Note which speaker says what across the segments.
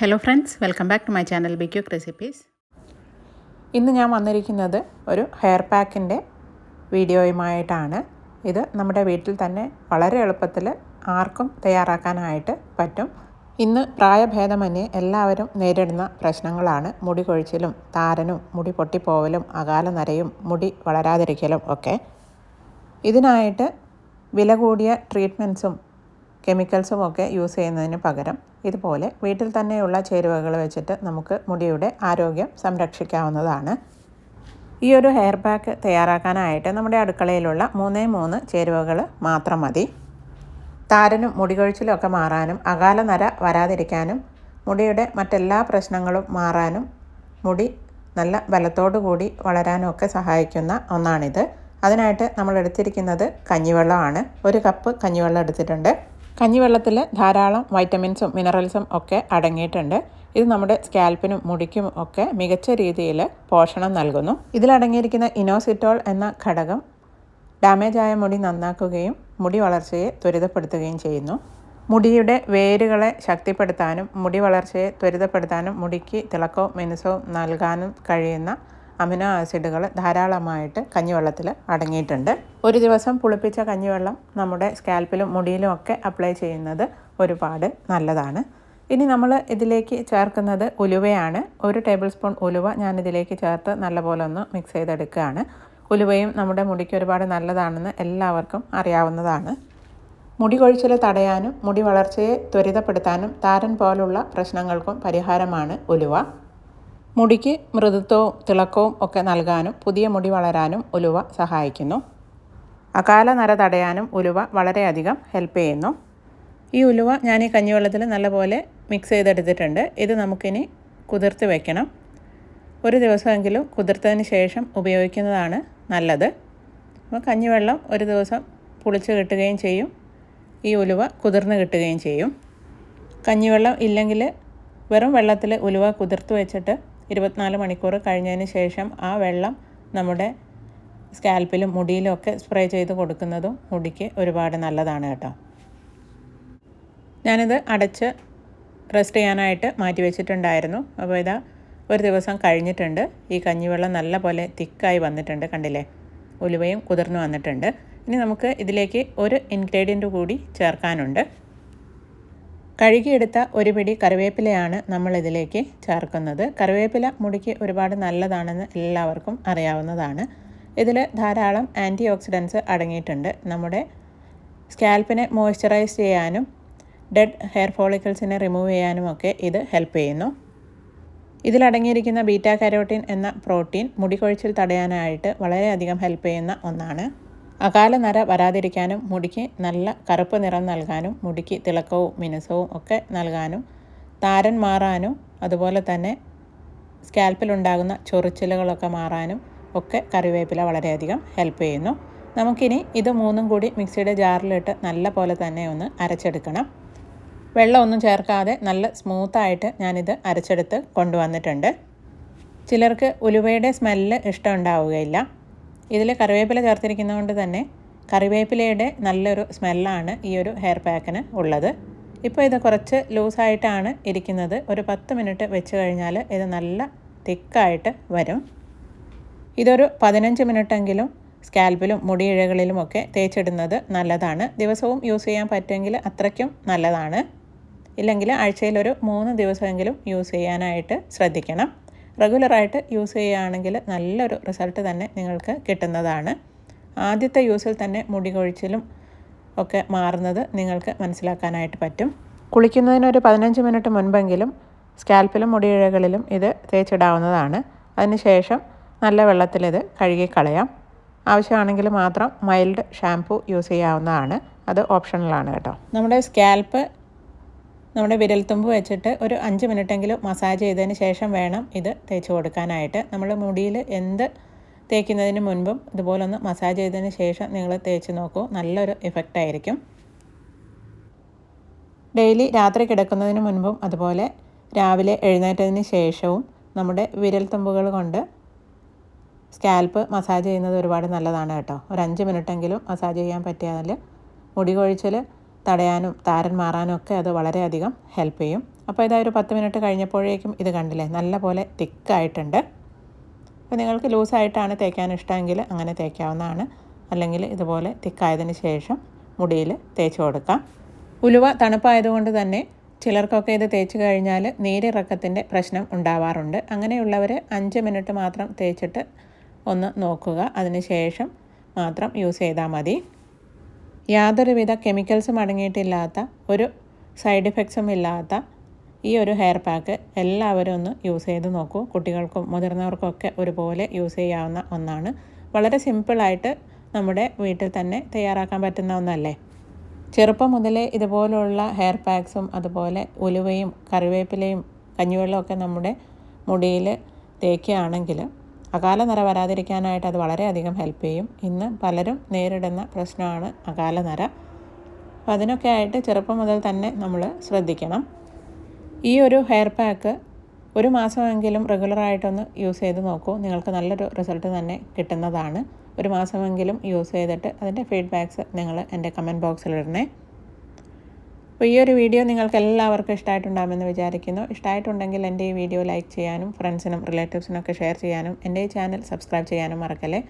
Speaker 1: Hello friends welcome back to my channel B recipes
Speaker 2: ഇന്ന് ഞാൻ വന്നിരിക്കുന്നത് ഒരു ഹെയർ പാക്കിന്റെ വീഡിയോയുമായിട്ടാണ്. ഇത് നമ്മുടെ വീട്ടിൽ തന്നെ വളരെ എളുപ്പത്തിൽ ആർക്കും തയ്യാറാക്കാനായിട്ട് പറ്റും. ഇന്ന് പ്രായഭേദമന്യേ എല്ലാവരും നേരിടുന്ന പ്രശ്നങ്ങളാണ്. മുടി കൊഴിച്ചിലും താരനും മുടി പൊട്ടിപ്പോവലും അകാല നരയും മുടി വളരാതിരിക്കലും ഒക്കെ. ഇതിനായിട്ട് വില കൂടിയ ട്രീറ്റ്മെന്റ്സും കെമിക്കൽസും ഒക്കെ യൂസ് ചെയ്യുന്നതിന് പകരം ഇതുപോലെ വീട്ടിൽ തന്നെയുള്ള ചേരുവകൾ വെച്ചിട്ട് നമുക്ക് മുടിയുടെ ആരോഗ്യം സംരക്ഷിക്കാവുന്നതാണ്. ഈ ഒരു ഹെയർ പാക്ക് തയ്യാറാക്കാനായിട്ട് നമ്മുടെ അടുക്കളയിലുള്ള മൂന്നേ മൂന്ന് ചേരുവകൾ മാത്രം മതി. താരനും മുടികൊഴിച്ചിലും ഒക്കെ മാറാനും അകാല നര വരാതിരിക്കാനും മുടിയുടെ മറ്റെല്ലാ പ്രശ്നങ്ങളും മാറാനും മുടി നല്ല ബലത്തോടു കൂടി വളരാനും ഒക്കെ സഹായിക്കുന്ന ഒന്നാണിത്. അതിനായിട്ട് നമ്മൾ എടുത്തിരിക്കുന്നത് കഞ്ഞിവെള്ളമാണ്. ഒരു കപ്പ് കഞ്ഞിവെള്ളം എടുത്തിട്ടുണ്ട്. കഞ്ഞിവെള്ളത്തിൽ ധാരാളം വൈറ്റമിൻസും മിനറൽസും ഒക്കെ അടങ്ങിയിട്ടുണ്ട്. ഇത് നമ്മുടെ സ്കാൽപ്പിനും മുടിക്കും ഒക്കെ മികച്ച രീതിയിൽ പോഷണം നൽകുന്നു. ഇതിലടങ്ങിയിരിക്കുന്ന ഇനോസിറ്റോൾ എന്ന ഘടകം ഡാമേജ് ആയ മുടി നന്നാക്കുകയും മുടി വളർച്ചയെ ത്വരിതപ്പെടുത്തുകയും ചെയ്യുന്നു. മുടിയുടെ വേരുകളെ ശക്തിപ്പെടുത്താനും മുടി വളർച്ചയെ ത്വരിതപ്പെടുത്താനും മുടിക്ക് തിളക്കവും മിനുസവും നൽകാനും കഴിയുന്ന അമിനോ ആസിഡുകൾ ധാരാളമായിട്ട് കഞ്ഞിവെള്ളത്തിൽ അടങ്ങിയിട്ടുണ്ട്. ഒരു ദിവസം പുളിപ്പിച്ച കഞ്ഞിവെള്ളം നമ്മുടെ സ്കാൽപ്പിലും മുടിയിലും ഒക്കെ അപ്ലൈ ചെയ്യുന്നത് ഒരുപാട് നല്ലതാണ്. ഇനി നമ്മൾ ഇതിലേക്ക് ചേർക്കുന്നത് ഉലുവയാണ്. ഒരു ടേബിൾ സ്പൂൺ ഉലുവ ഞാൻ ഇതിലേക്ക് ചേർത്ത് നല്ലപോലെ ഒന്ന് മിക്സ് ചെയ്തെടുക്കുകയാണ്. ഉലുവയും നമ്മുടെ മുടിക്ക് ഒരുപാട് നല്ലതാണെന്ന് എല്ലാവർക്കും അറിയാവുന്നതാണ്. മുടി കൊഴിച്ചിൽ തടയാനും മുടി വളർച്ചയെ ത്വരിതപ്പെടുത്താനും താരൻ പോലുള്ള പ്രശ്നങ്ങൾക്കും പരിഹാരമാണ് ഉലുവ. മുടിക്ക് മൃദുത്വവും തിളക്കവും ഒക്കെ നൽകാനും പുതിയ മുടി വളരാനും ഉലുവ സഹായിക്കുന്നു. അകാല നര തടയാനും ഉലുവ വളരെയധികം ഹെൽപ്പ് ചെയ്യുന്നു. ഈ ഉലുവ ഞാൻ ഈ കഞ്ഞിവെള്ളത്തിൽ നല്ലപോലെ മിക്സ് ചെയ്തെടുത്തിട്ടുണ്ട്. ഇത് നമുക്കിനി കുതിർത്ത് വെക്കണം. ഒരു ദിവസമെങ്കിലും കുതിർത്തതിന് ശേഷം ഉപയോഗിക്കുന്നതാണ് നല്ലത്. അപ്പോൾ കഞ്ഞിവെള്ളം ഒരു ദിവസം പുളിച്ച് കിട്ടുകയും ചെയ്യും. ഈ ഉലുവ കുതിർന്ന് കിട്ടുകയും ചെയ്യും. കഞ്ഞിവെള്ളം ഇല്ലെങ്കിൽ വെറും വെള്ളത്തിൽ ഉലുവ കുതിർത്ത് വെച്ചിട്ട് ഇരുപത്തിനാല് മണിക്കൂർ കഴിഞ്ഞതിന് ശേഷം ആ വെള്ളം നമ്മുടെ സ്കാൽപ്പിലും മുടിയിലും ഒക്കെ സ്പ്രേ ചെയ്ത് കൊടുക്കുന്നതും മുടിക്ക് ഒരുപാട് നല്ലതാണ് കേട്ടോ. ഞാനിത് അടച്ച് റെസ്റ്റ് ചെയ്യാനായിട്ട് മാറ്റി വെച്ചിട്ടുണ്ടായിരുന്നു. അപ്പോൾ ഇതാ ഒരു ദിവസം കഴിഞ്ഞിട്ടുണ്ട്. ഈ കഞ്ഞിവെള്ളം നല്ല പോലെ തിക്കായി വന്നിട്ടുണ്ട് കണ്ടില്ലേ? ഉലുവയും കുതിർന്നു വന്നിട്ടുണ്ട്. ഇനി നമുക്ക് ഇതിലേക്ക് ഒരു ഇൻഗ്രീഡിയന്റ് കൂടി ചേർക്കാനുണ്ട്. കഴുകിയെടുത്ത ഒരു പിടി കറിവേപ്പിലയാണ് നമ്മൾ ഇതിലേക്ക് ചേർക്കുന്നത്. കറിവേപ്പില മുടിക്ക് ഒരുപാട് നല്ലതാണെന്ന് എല്ലാവർക്കും അറിയാവുന്നതാണ്. ഇതിൽ ധാരാളം ആന്റി ഓക്സിഡൻസ് അടങ്ങിയിട്ടുണ്ട്. നമ്മുടെ സ്കാൽപ്പിനെ മോയ്സ്ചറൈസ് ചെയ്യാനും ഡെഡ് ഹെയർ ഫോളിക്കിൾസിനെ റിമൂവ് ചെയ്യാനും ഒക്കെ ഇത് ഹെൽപ്പ് ചെയ്യുന്നു. ഇതിലടങ്ങിയിരിക്കുന്ന ബീറ്റാ കരോട്ടീൻ എന്ന പ്രോട്ടീൻ മുടി കൊഴിച്ചിൽ തടയാനായിട്ട് വളരെയധികം ഹെൽപ്പ് ചെയ്യുന്ന ഒന്നാണ്. അകാല നര വരാതിരിക്കാനും മുടിക്ക് നല്ല കറുപ്പ് നിറം നൽകാനും മുടിക്ക് തിളക്കവും മിനുസവും ഒക്കെ നൽകാനും താരൻ മാറാനും അതുപോലെ തന്നെ സ്കാൽപ്പിലുണ്ടാകുന്ന ചൊറിച്ചിലുകളൊക്കെ മാറാനും ഒക്കെ കറിവേപ്പില വളരെയധികം ഹെൽപ്പ് ചെയ്യുന്നു. നമുക്കിനി ഇത് മൂന്നും കൂടി മിക്സിയുടെ ജാറിലിട്ട് നല്ല പോലെ തന്നെ ഒന്ന് അരച്ചെടുക്കണം. വെള്ളമൊന്നും ചേർക്കാതെ നല്ല സ്മൂത്തായിട്ട് ഞാനിത് അരച്ചെടുത്ത് കൊണ്ടുവന്നിട്ടുണ്ട്. ചിലർക്ക് ഉലുവയുടെ സ്മെല്ല് ഇഷ്ടമുണ്ടാവുകയില്ല ഇതിൽ കറിവേപ്പില ചേർത്തിരിക്കുന്നതുകൊണ്ട് തന്നെ കറിവേപ്പിലയുടെ നല്ലൊരു സ്മെല്ലാണ് ഈ ഒരു ഹെയർ പാക്കിന് ഉള്ളത്. ഇപ്പോൾ ഇത് കുറച്ച് ലൂസായിട്ടാണ് ഇരിക്കുന്നത്. ഒരു പത്ത് മിനിറ്റ് വെച്ച് കഴിഞ്ഞാൽ ഇത് നല്ല തിക്കായിട്ട് വരും. ഇതൊരു പതിനഞ്ച് മിനിറ്റെങ്കിലും സ്കാൽപ്പിലും മുടിയിഴകളിലുമൊക്കെ തേച്ചിടുന്നത് നല്ലതാണ്. ദിവസവും യൂസ് ചെയ്യാൻ പറ്റുമെങ്കിൽ അത്രയ്ക്കും നല്ലതാണ്. ഇല്ലെങ്കിൽ ആഴ്ചയിലൊരു മൂന്ന് ദിവസമെങ്കിലും യൂസ് ചെയ്യാനായിട്ട് ശ്രദ്ധിക്കണം. റെഗുലറായിട്ട് യൂസ് ചെയ്യുകയാണെങ്കിൽ നല്ലൊരു റിസൾട്ട് തന്നെ നിങ്ങൾക്ക് കിട്ടുന്നതാണ്. ആദ്യത്തെ യൂസിൽ തന്നെ മുടി കൊഴിച്ചിലും ഒക്കെ മാറുന്നത് നിങ്ങൾക്ക് മനസ്സിലാക്കാനായിട്ട് പറ്റും. കുളിക്കുന്നതിനൊരു പതിനഞ്ച് മിനിറ്റ് മുൻപെങ്കിലും സ്കാൽപ്പിലും മുടിയിഴകളിലും ഇത് തേച്ചിടാവുന്നതാണ്. അതിനുശേഷം നല്ല വെള്ളത്തിൽ ഇത് കഴുകിക്കളയാം. ആവശ്യമാണെങ്കിൽ മാത്രം മൈൽഡ് ഷാംപൂ യൂസ് ചെയ്യാവുന്നതാണ്. അത് ഓപ്ഷണലാണ് കേട്ടോ. നമ്മുടെ സ്കാൽപ്പ് നമ്മുടെ വിരൽത്തുമ്പ് വെച്ചിട്ട് ഒരു അഞ്ച് മിനിറ്റെങ്കിലും മസാജ് ചെയ്തതിന് ശേഷം വേണം ഇത് തേച്ച് കൊടുക്കാനായിട്ട്. നമ്മൾ മുടിയിൽ എന്ത് തേക്കുന്നതിന് മുൻപും ഇതുപോലെ ഒന്ന് മസാജ് ചെയ്തതിന് ശേഷം നിങ്ങൾ തേച്ച് നോക്കൂ. നല്ലൊരു ഇഫക്റ്റ് ആയിരിക്കും. ഡെയിലി രാത്രി കിടക്കുന്നതിന് മുൻപും അതുപോലെ രാവിലെ എഴുന്നേറ്റതിന് ശേഷവും നമ്മുടെ വിരൽത്തുമ്പുകൾ കൊണ്ട് സ്കാൽപ്പ് മസാജ് ചെയ്യുന്നത് ഒരുപാട് നല്ലതാണ് കേട്ടോ. ഒരു അഞ്ച് മിനിറ്റെങ്കിലും മസാജ് ചെയ്യാൻ പറ്റിയാൽ മുടി കൊഴിച്ചൽ തടയാനും താരൻ മാറാനും ഒക്കെ അത് വളരെയധികം ഹെൽപ്പ് ചെയ്യും. അപ്പോൾ ഇതാ ഒരു പത്ത് മിനിറ്റ് കഴിഞ്ഞപ്പോഴേക്കും ഇത് കണ്ടില്ലേ? നല്ല പോലെ തിക്കായിട്ടുണ്ട് അപ്പോൾ നിങ്ങൾക്ക് ലൂസായിട്ടാണ് തേക്കാൻ ഇഷ്ടമെങ്കിൽ അങ്ങനെ തേക്കാവുന്നതാണ്. അല്ലെങ്കിൽ ഇതുപോലെ തിക്കായതിന് ശേഷം മുടിയിൽ തേച്ച് കൊടുക്കാം. ഉലുവ തണുപ്പായതുകൊണ്ട് തന്നെ ചിലർക്കൊക്കെ ഇത് തേച്ച് കഴിഞ്ഞാൽ നീരിറക്കത്തിന്റെ പ്രശ്നം ഉണ്ടാവാറുണ്ട്. അങ്ങനെയുള്ളവർ അഞ്ച് മിനിറ്റ് മാത്രം തേച്ചിട്ട് ഒന്ന് നോക്കുക. അതിന് ശേഷം മാത്രം യൂസ് ചെയ്താൽ മതി. യാതൊരുവിധ കെമിക്കൽസും അടങ്ങിയിട്ടില്ലാത്ത ഒരു സൈഡ് എഫക്ട്സും ഇല്ലാത്ത ഈ ഒരു ഹെയർ പാക്ക് എല്ലാവരും ഒന്ന് യൂസ് ചെയ്ത് നോക്കൂ. കുട്ടികൾക്കും മുതിർന്നവർക്കൊക്കെ ഒരുപോലെ യൂസ് ചെയ്യാവുന്ന ഒന്നാണ്. വളരെ സിമ്പിളായിട്ട് നമ്മുടെ വീട്ടിൽ തന്നെ തയ്യാറാക്കാൻ പറ്റുന്ന ഒന്നല്ലേ? ചെറുപ്പം മുതലേ ഇതുപോലുള്ള ഹെയർ പാക്സും അതുപോലെ ഉലുവയും കറിവേപ്പിലയും കഞ്ഞിവെള്ളമൊക്കെ നമ്മുടെ മുടിയിൽ തേക്കുകയാണെങ്കിൽ അകാല നിര വരാതിരിക്കാനായിട്ട് അത് വളരെയധികം ഹെൽപ്പ് ചെയ്യും. ഇന്ന് പലരും നേരിടുന്ന പ്രശ്നമാണ് അകാല നിര അപ്പോൾ അതിനൊക്കെ ആയിട്ട് ചെറുപ്പം മുതൽ തന്നെ നമ്മൾ ശ്രദ്ധിക്കണം. ഈ ഒരു ഹെയർ പാക്ക് ഒരു മാസമെങ്കിലും റെഗുലറായിട്ടൊന്ന് യൂസ് ചെയ്ത് നോക്കൂ. നിങ്ങൾക്ക് നല്ലൊരു റിസൾട്ട് തന്നെ കിട്ടുന്നതാണ്. ഒരു മാസമെങ്കിലും യൂസ് ചെയ്തിട്ട് അതിന്റെ ഫീഡ്ബാക്ക്സ് നിങ്ങൾ എന്റെ കമന്റ് ബോക്സിൽ ഇടണേ. അപ്പോൾ ഈ ഒരു വീഡിയോ നിങ്ങൾക്ക് എല്ലാവർക്കും ഇഷ്ടമായിട്ടുണ്ടാകുമെന്ന് വിചാരിക്കുന്നു. ഇഷ്ടമായിട്ടുണ്ടെങ്കിൽ എന്റെ ഈ വീഡിയോ ലൈക്ക് ചെയ്യാനും ഫ്രണ്ട്സിനും റിലേറ്റീവ്സിനൊക്കെ ഷെയർ ചെയ്യാനും എന്റെ ഈ ചാനൽ സബ്സ്ക്രൈബ് ചെയ്യാനും മറക്കല്ലേ?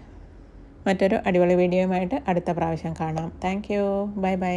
Speaker 2: മറ്റൊരു അടിപൊളി വീഡിയോയുമായിട്ട് അടുത്ത പ്രാവശ്യം കാണാം. Thank you. Bye bye.